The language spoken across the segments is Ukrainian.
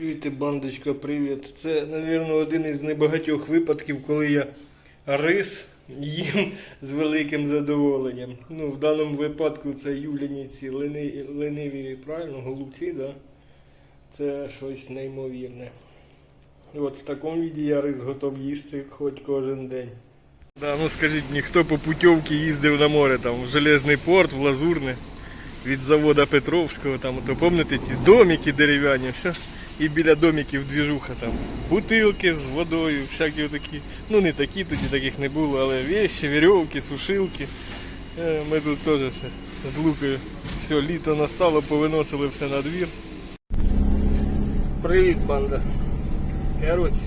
Чуєте, бандочка, привіт. Це, мабуть, один із небагатьох випадків, коли я рис їм з великим задоволенням. Ну, в даному випадку це юліні ці лени, лениві, правильно, голубці, да? Це щось неймовірне. От в такому віді я рис готов їсти хоч кожен день. Да, ну скажіть мені, хто по путівці їздив на море, там, в Железний порт, в Лазурне, від завода Петровського, там, то пам'ятаєте, ті домики дерев'яні, все. І біля домиків двіжуха там. Бутилки з водою, всякі такі. Ну не такі, тоді таких не було, але вещи, вірьовки, сушилки. Е, Ми тут теж з лукою. Все, літо настало, повиносили все на двір. Привіт, банда. Коротше.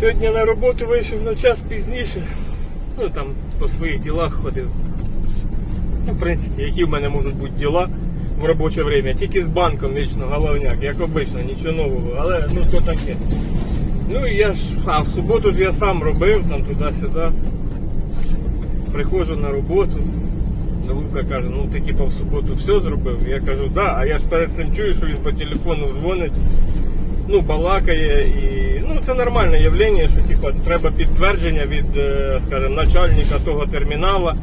Сьогодні на роботу вийшов на час пізніше. Ну там по своїх ділах ходив. Ну, в принципі, які в мене можуть бути діла в робоче время. Тільки з банком вічно головняк, як обично, нічого нового. Але ну то таке. Ну і я ж, а в суботу ж я сам робив, там туди-сюди. Приходжу на роботу. Лука каже, ну ти типа в суботу все зробив. Я кажу, да, а я ж перед цим чую, що він по телефону дзвонить, ну, балакає і. Ну, це нормальне явлення, що типа, треба підтвердження від, е, скажімо, начальника того термінала, е,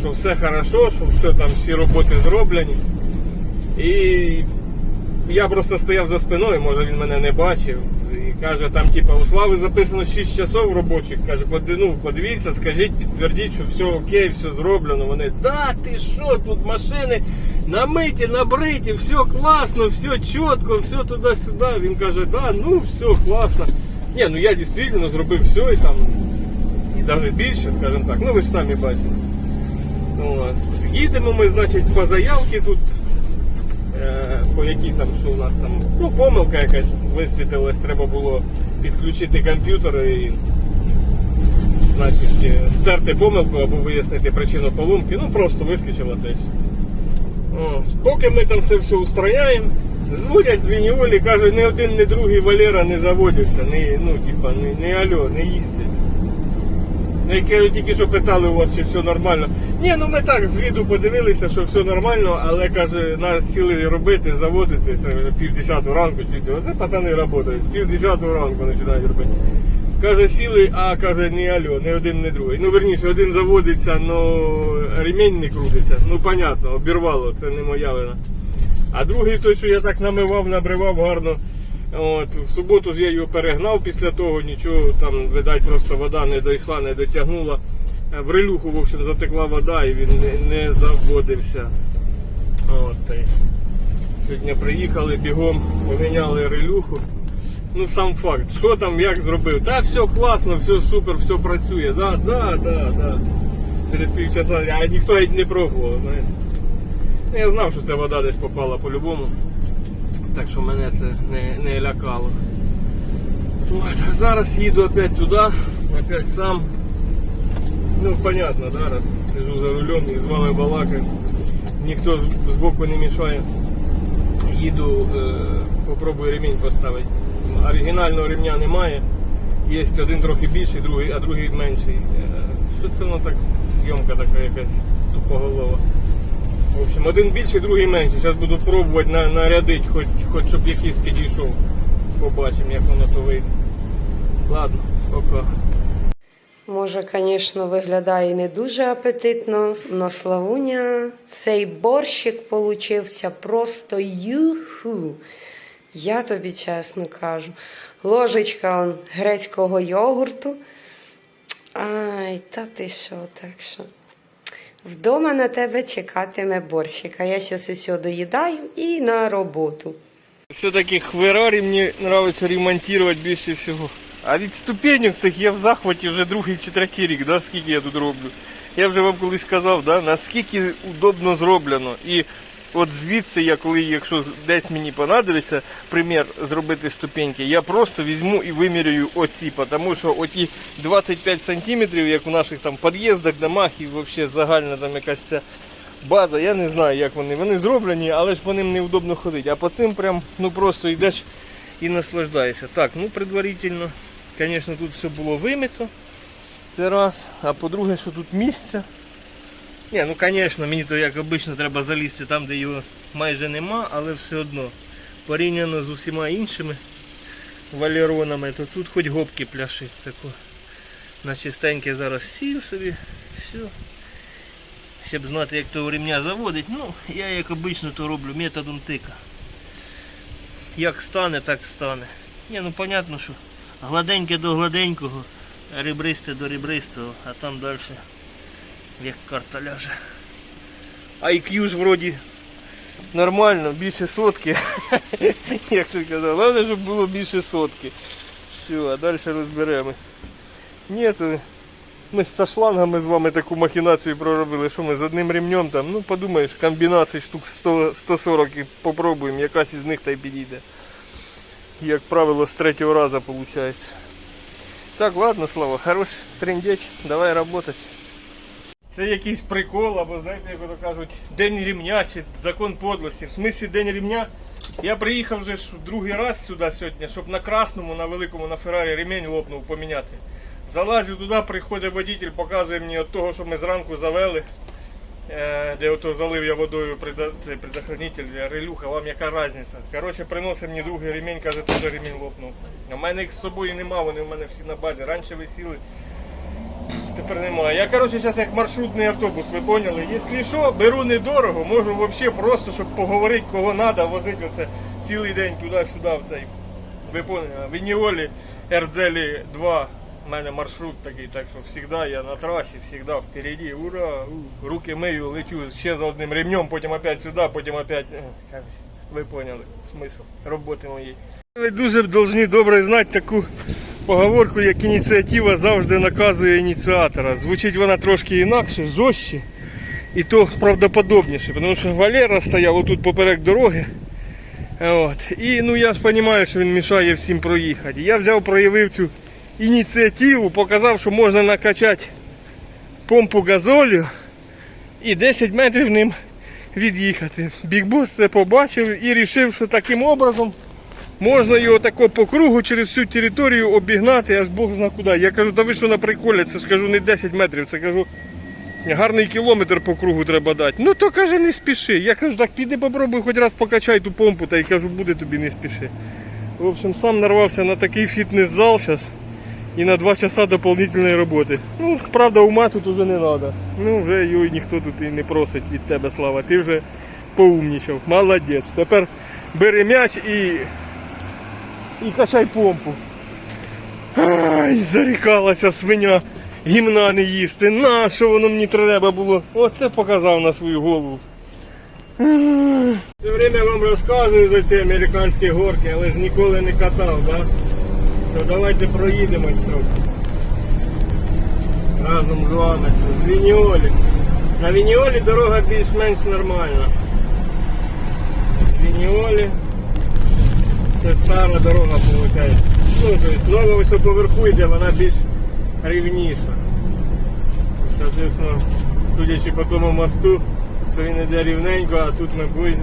що все хорошо, що все там всі роботи зроблені. І я просто стояв за спиною, може він мене не бачив. І каже, там, типа, у Слави записано 6 часов робочих. Каже, ну, подивіться, скажіть, підтвердіть, що все окей, все зроблено. Вони, да, ти що, тут машини намиті, набриті, все класно, все чітко, все туди-сюди. Він каже, да, ну все класно. Ні, ну я дійсно зробив все і там, і навіть більше, скажімо так. Ну ви ж самі бачите. От. Їдемо ми, значить, по заявці тут е, по якій там, що у нас там, ну, помилка якась висвітилась, треба було підключити комп'ютер і значить, е, стерти помилку або вияснити причину поломки, ну просто вискочило теж. О, поки ми там це все устрояємо, дзвонять з Віньолі, кажуть, ні один, ні другий Валера не заводяться, не, ну, типа, не, не альо, не їздять. Ну, яке тільки що питали у вас, чи все нормально. Ні, ну ми так з віду подивилися, що все нормально, але каже, нас сіли робити, заводити, це вже пів десятого ранку, чуєте, оце пацани працюють, з пів десятого ранку починають робити. Каже, сіли, а каже, не альо, не один, не другий. Ну верніше, один заводиться, ну ремінь не крутиться. Ну понятно, обірвало, це не моя вина. А другий той, що я так намивав, набривав гарно. От, в суботу ж я його перегнав після того, нічого там, видать, просто вода не дійшла, не дотягнула. Е, В релюху, в общем, затекла вода і він не, не заводився. От, Сьогодні приїхали бігом, поміняли релюху. Ну сам факт, що там, як зробив? Та все класно, все супер, все працює. Да, да, да, да. Через півчаса, а ніхто не пробував, знаєте. Я знав, що ця вода десь попала по-любому. Так що мене це не, не лякало. От, зараз їду опять туди, опять сам. Ну, понятно, зараз сижу за рулем і з вами балакаю. Ніхто з боку не мішає. Їду, е, попробую ремінь поставити. Оригінального ремня немає. Є один трохи більший, другий, а другий менший. Е, Що це воно так? Зйомка така якась тупоголова. В общем, один більший, другий менший. Зараз буду пробувати на, нарядити, хоч, хоч щоб якийсь підійшов. Побачимо, як воно то вийде. Ладно, пока. Може, звісно, виглядає не дуже апетитно, но Славуня, цей борщик получився просто юху. Я тобі чесно кажу. Ложечка он, грецького йогурту. Ай, та ти що, так що. Вдома на тебе чекатиме борщик, а я зараз усе доїдаю і на роботу. Все-таки Хверарі мені подобається ремонтувати більше всього. А від ступенек цих я в захваті вже другий чи третій рік, да, скільки я тут роблю. Я вже вам колись казав, да, наскільки удобно зроблено. І от звідси я коли, якщо десь мені понадобиться, примір зробити ступеньки, я просто візьму і виміряю оці, тому що оті 25 сантиметрів, як у наших там під'їздах, домах і взагалі загальна там якась ця база, я не знаю, як вони. Вони зроблені, але ж по ним неудобно ходити. А по цим прям ну просто йдеш і наслаждаєшся. Так, ну предварительно, звісно, тут все було вимито. Це раз. А по-друге, що тут місця. Ні, ну звісно, мені то як обично треба залізти там, де його майже нема, але все одно порівняно з усіма іншими валеронами, то тут хоч гопки пляшить тако. На чистеньке зараз сів собі, все. Щоб знати, як того ремня заводить, ну, я як обично то роблю методом тика. Як стане, так стане. Ні, ну понятно, що гладеньке до гладенького, ребристе до ребристого, а там далі як карта ляже. IQ ж вроді нормально, більше сотки. Як ти казав, головне, щоб було більше сотки. Все, а далі розберемось. Ні, то ми з шлангами з вами таку махінацію проробили, що ми з одним ремнем там, ну подумаєш, комбінацій штук 100, 140 і попробуємо, якась із них та й підійде. Як правило, з третього разу виходить. Так, ладно, Слава, хорош трендеч, давай работать. Це якийсь прикол, або знаєте, як ото кажуть, день рівня чи закон подлості. В смислі день рівня. Я приїхав вже другий раз сюди сьогодні, щоб на красному, на великому, на Феррарі ремінь лопнув поміняти. Залазю туди, приходить водитель, показує мені от того, що ми зранку завели, е, де ото залив я водою цей предохранитель, релюха, вам яка різниця. Коротше, приносить мені другий ремінь, каже, теж ремінь лопнув. У мене їх з собою нема, вони в мене всі на базі. Раніше висіли. Тепер немає. Я коротше зараз як маршрутний автобус, ви поняли? Якщо що, беру недорого, можу взагалі просто, щоб поговорити, кого треба, возити оце цілий день туди-сюди в цей. Ви поняли? В Ініолі Ердзелі 2 у мене маршрут такий, так що завжди я на трасі, завжди впереді, ура, руки мию, лечу ще за одним ремнем, потім опять сюди, потім опять. е, Ви поняли смисл роботи моєї. Ви дуже повинні добре знати таку поговорку, як ініціатива завжди наказує ініціатора. Звучить вона трошки інакше, жорстче і то правдоподобніше, тому що Валера стояв отут поперек дороги. От. І ну я ж розумію, що він мішає всім проїхати. Я взяв, проявив цю ініціативу, показав, що можна накачати помпу газолю і 10 метрів ним від'їхати. Бігбос це побачив і вирішив, що таким образом можна його тако по кругу через всю територію обігнати, аж Бог зна куди. Я кажу, та ви що на приколі, це ж кажу не 10 метрів, це кажу. Гарний кілометр по кругу треба дати. Ну то каже, не спіши. Я кажу, так піди попробуй хоч раз покачай ту помпу, та й кажу, буде тобі не спіши. В общем, сам нарвався на такий фітнес-зал зараз і на 2 часа дополнительної роботи. Ну, правда, ума тут уже не треба. Ну, вже його ніхто тут і не просить від тебе, Слава. Ти вже поумнічав. Молодець. Тепер бери м'яч і, і качай помпу. Ай, зарікалася свиня гімна не їсти. На що воно мені треба було? Оце показав на свою голову. Все время вам розказую за ці американські горки, але ж ніколи не катав, да? То давайте проїдемось трохи. Разом з вами це з Вініолі. На Вініолі дорога більш-менш нормальна. З Вініолі це стара дорога виходить. Ну, тобто нова високоверху йде, вона більш рівніша. Соответственно, судячи по тому мосту, то він йде рівненько, а тут ми будемо.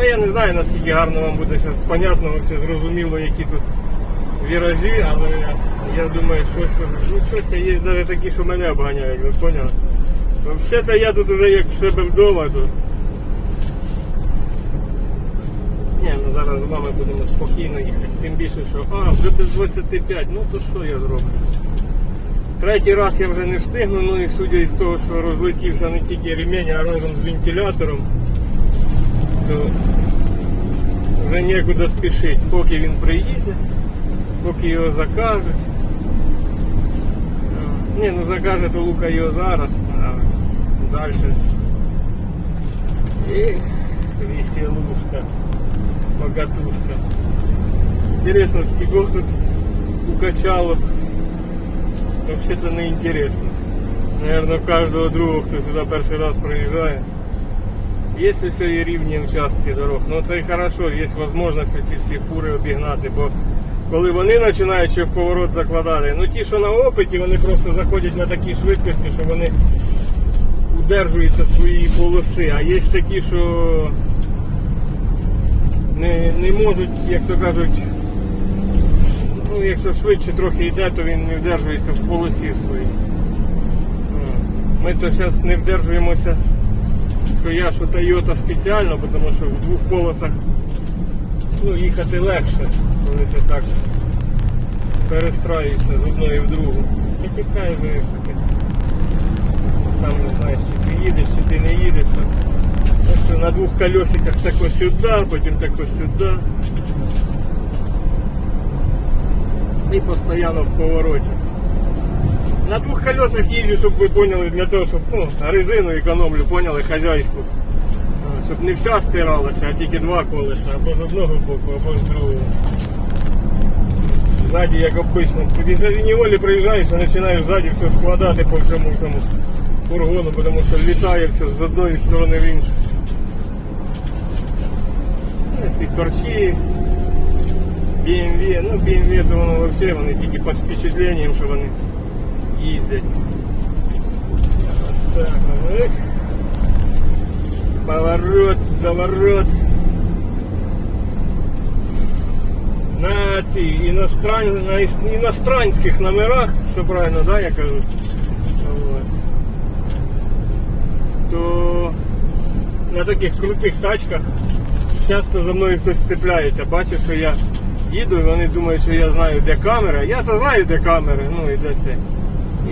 А я не знаю наскільки гарно вам буде зараз понятно, зрозуміло, які тут віражі, але я думаю, щось, ну, щось є навіть такі, що мене обганяють, ви поняли? Взагалі-то я тут вже як в себе вдома тут. Ні, ну зараз з вами будемо спокійно їхати. Тим більше, що а, вже без 25, ну то що я зроблю? Третій раз я вже не встигну, ну і судя із того, що розлетівся не тільки ремінь, а разом з вентилятором, то вже нікуди спішити, поки він приїде, поки його закажуть. Ні, ну закаже то Лука його зараз, а далі. Ех, веселушка, богатушка. Интересно, сколько тут укачало. Вообще-то не интересно. Наверное, каждого другого, хто сюди перший раз приїжджає. Є все і рівні участки дорог. Ну це і хорошо, є можливість ці всі фури обігнати, бо коли вони починають ще в поворот закладати, ну ті, що на опиті, вони просто заходять на такій швидкості, що вони удержуються своєї полоси. А є такі, що не, не можуть, як то кажуть, ну якщо швидше трохи йде, то він не вдержується в полосі своїй. Ми то зараз не вдержуємося, що я, що Toyota спеціально, тому що в двох полосах ну, їхати легше, коли ти так перестраюєшся з одної в другу. І тікає виїхати. Сам не знаєш, чи ти їдеш, чи ти не їдеш. Так. Ось на двох колесиках тако сюди, потім тако сюди. І постійно в повороті. На двох колесах їжджу, щоб ви поняли, для того, щоб ну, резину економлю, поняли, хазяйську. А, Щоб не вся стиралася, а тільки два колеса, або з одного боку, або з другого. Ззаді, як обично, після Вініволі приїжджаєш і починаєш ззаді все складати по всьому цьому фургону, тому що літає все з одної сторони в іншу. Ці корчі, BMW, ну BMW то воно взагалі вони тільки під впечатленням, що вони їздять. Так. Поворот, заворот. На ці іностран... на іностранських номерах, все правильно, да, я кажу? То на таких крутих тачках часто за мною хтось цепляється, бачить, що я їду, і вони думають, що я знаю, де камера. Я то знаю, де камери, ну і де це.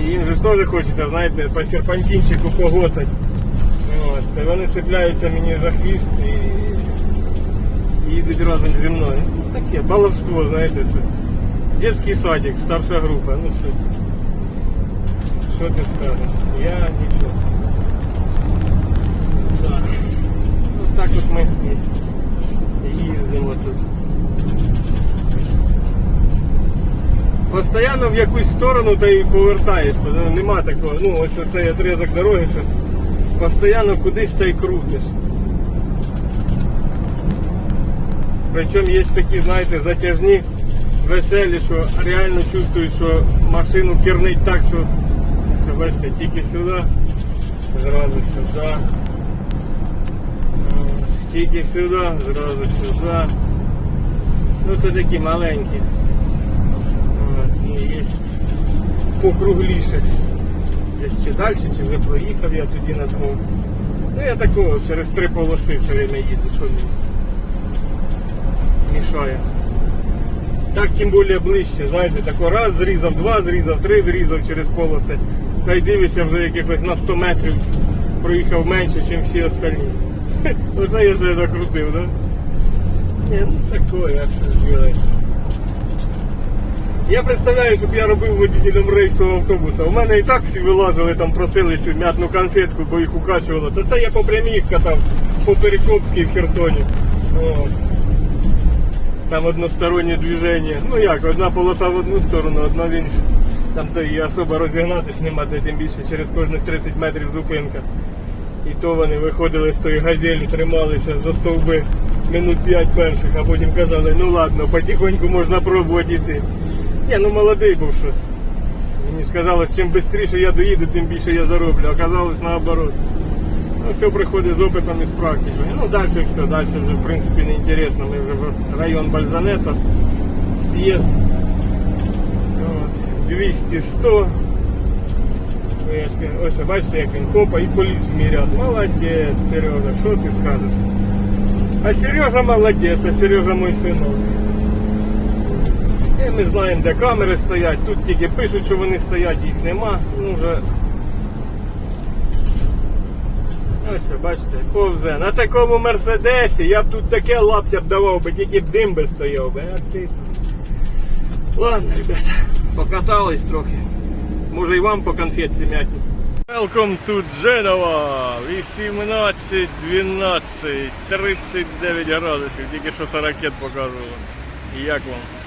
І їм же теж хочеться, знаєте, по серпантинчику погоцать. От, вони цепляються мені за хвіст і, і їдуть разом зі мною. Ну, таке баловство, знаєте, це. Детський садик, старша група. Ну що, що ти скажеш? Я нічого. Так. От так от ми їздимо тут. Постоянно в якусь сторону й повертаєш. Нема такого. Ну, ось оцей отрізок дороги, що постійно кудись та й крутиш. Причому є такі, знаєте, затяжні, веселі, що реально чувствуєш, що машину кернить так, що бачите, тільки сюди, зразу сюди. Тільки сюди, зразу сюди. Ну це такі маленькі. І є покругліше. Десь чи далі, чи вже проїхав я тоді на двох. Ну я такого через три полоси все время їду, що мені мішає. Так тим більше ближче, знаєте, тако раз зрізав, два зрізав, три зрізав через полоси. Та й дивишся вже якихось на 100 метрів проїхав менше, ніж всі остальні. Оце я себе докрутив, да? Ні, ну такое, а що зробити. Я представляю, щоб я робив водителем рейсового автобуса. У мене і так всі вилазили, там просили цю м'ятну конфетку, бо їх укачувало. То це я по прямій катав по Перекопській в Херсоні. О. Там одностороннє движення. Ну як, одна полоса в одну сторону, одна в іншу. Там то і особо розігнатись нема, де тим більше через кожних 30 метрів зупинка. І то вони виходили з тої газелі, трималися за стовби минут 5 перших, а потім казали, ну ладно, потихоньку можна пробувати йти. Ні, ну молодий був що. Мені ж казалось, чим швидше я доїду, тим більше я зароблю. Оказалось наоборот. Ну, все приходить з опитом і з практикою. Ну, далі все, далі вже в принципі не інтересно. Ми вже в район Бальзанета, з'їзд. От, 200-100. Ось бачите, як він хопа і поліз в мій. Молодець, Сережа, що ти скажеш? А Сережа молодець, а Сережа мой синок. І ми знаємо, де камери стоять. Тут тільки пишуть, що вони стоять, їх нема. Ну вже. Ось, бачите, повзе. На такому мерседесі я б тут таке лаптя б давав би, тільки б дим би стояв би. А ти... Ладно, ребята, покатались трохи. Може і вам по конфетці м'ятні. Welcome to Genova! 18, 12, 39 градусів, тільки що 40 покажу вам. як вам?